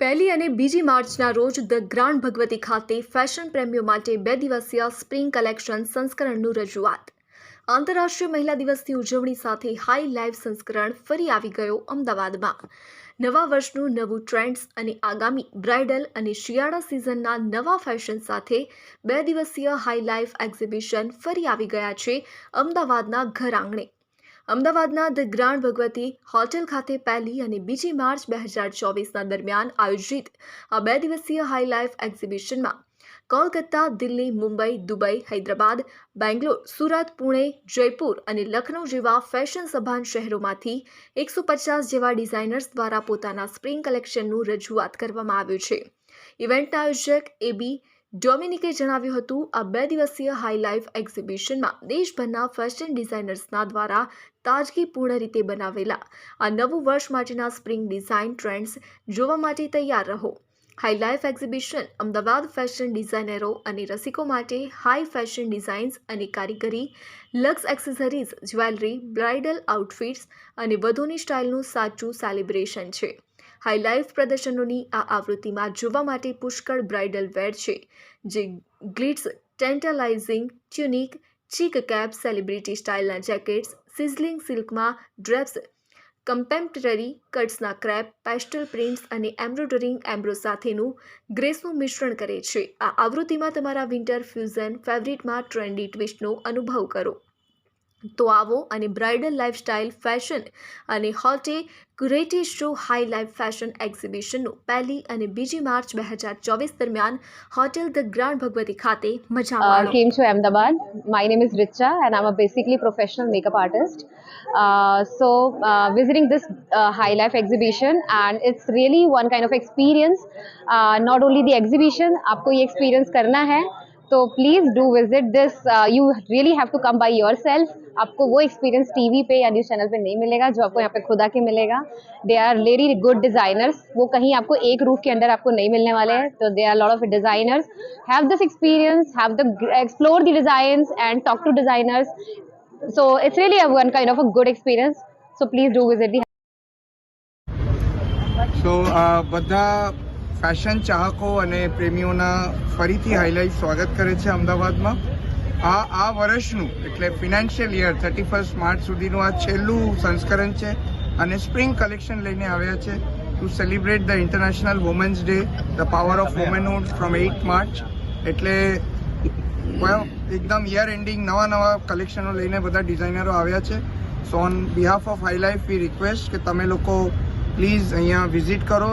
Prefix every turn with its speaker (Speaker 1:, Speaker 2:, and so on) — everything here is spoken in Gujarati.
Speaker 1: પહેલી અને બીજી માર્ચના રોજ ધ ગ્રાન્ડ ભગવતી ખાતે ફેશન પ્રેમીઓ માટે બે દિવસીય સ્પ્રિંગ કલેક્શન સંસ્કરણનું રજૂઆત. આંતરરાષ્ટ્રીય મહિલા દિવસની ઉજવણી સાથે હાઈ લાઈવ સંસ્કરણ ફરી આવી ગયો અમદાવાદમાં. નવા વર્ષનું નવું ટ્રેન્ડ્સ અને આગામી બ્રાઇડલ અને શિયાળા સિઝનના નવા ફેશન સાથે બે દિવસીય હાઈ લાઈફ એક્ઝિબિશન ફરી આવી ગયા છે અમદાવાદના ઘર આંગણે અમદાવાદના ધ ગ્રાન્ડ ભગવતી હોટેલ ખાતે પહેલી અને બીજી માર્ચ બે હજાર ચોવીસના દરમિયાન આયોજિત આ બે દિવસીય હાઈલાઇફ એક્ઝિબિશનમાં કોલકાતા, દિલ્હી, મુંબઈ, દુબઈ, હૈદરાબાદ, બેંગ્લોર, સુરત, પુણે, જયપુર અને લખનૌ જેવા ફેશન સભાન શહેરોમાંથી એકસો પચાસ જેવા ડિઝાઇનર્સ દ્વારા પોતાના સ્પ્રિંગ કલેક્શનનું રજૂઆત કરવામાં આવ્યું છે. ઇવેન્ટના આયોજક એબી ડોમિનિકે જણાવ્યું હતું, આ બે દિવસીય હાઈ લાઈફ એક્ઝિબિશનમાં દેશભરના ફેશન ડિઝાઇનર્સના દ્વારા તાજગીપૂર્ણ રીતે બનાવેલા. આ નવું વર્ષ માટેના સ્પ્રિંગ ડિઝાઇન ટ્રેન્ડ્સ જોવા માટે તૈયાર રહો. High life exhibition Ahmedabad fashion ડિઝાઇનરો અને રસિકો માટે હાઈ ફેશન ડિઝાઇન્સ અને કારીગરી luxe accessories jewellery bridal outfits અને વધુની સ્ટાઇલનું સાચું સેલિબ્રેશન છે. હાઈ લાઈફ પ્રદર્શનોની આ આવૃત્તિમાં જોવા માટે પુષ્કળ બ્રાઇડલ વેર છે, જે glitz tantalising, tunic, chic cape, celebrity સ્ટાઇલના jackets, sizzling સિલ્કમાં ડ્રેપ્સ કમ્પેમ્પરરી કટ્સના ક્રેપ, પેસ્ટલ પ્રિન્ટ્સ અને એમ્બ્રોઇડરિંગ એમ્બ્રો સાથેનું ગ્રેસનું મિશ્રણ કરે છે. આ આવૃત્તિમાં તમારા વિન્ટર ફ્યુઝન ફેવરિટમાં ટ્રેન્ડી ટ્વિસ્ટનો અનુભવ કરો. તો આવો અને બ્રાઇડલ લાઇફસ્ટાઇલ ફેશન અને હોટે ક્યુરેટી શો હાઈ લાઈફ ફેશન એક્ઝિબિશનનું પહેલી અને બીજી માર્ચ બે હજાર ચોવીસ દરમિયાન હોટેલ ધ ગ્રાન્ડ ભગવતી ખાતે મજા
Speaker 2: uh,
Speaker 1: માણો
Speaker 2: came to Ahmedabad. My name is Richa, and I'm a basically professional makeup artist. Uh, so, uh, visiting this uh, High Life exhibition, and it's really one kind of experience. Uh, not only the exhibition, आपको ये experience करना है तो please do visit this you really have to come by yourself आपको वो एक्सपीरियंस टीवी पे या न्यूज़ चैनल पे नहीं मिलेगा, जो आपको यहाँ पे खुदा के मिलेगा. They are very good designers वो कहीं आपको एक रूफ के अंदर आपको नहीं मिलने वाले हैं. तो they are lot of designers have this experience have the explore the design and talk to designers so it's really one kind of a good experience so please do visit the
Speaker 3: so બધા ફેશન ચાહકો અને પ્રેમીઓના ફરીથી હાઈલાઇટ સ્વાગત કરે છે અમદાવાદમાં. આ આ વર્ષનું, એટલે financial year thirty first March સુધીનું આ છેલ્લું સંસ્કરણ છે અને સ્પ્રિંગ કલેક્શન લઈને આવ્યા છે to celebrate the international women's day the power of womanhood from eight March એટલે એકદમ યર એન્ડિંગ નવા નવા કલેક્શનો લઈને બધા ડિઝાઇનરો આવ્યા છે. So on behalf of High Life we request કે તમે લોકો પ્લીઝ અહીંયા વિઝિટ કરો.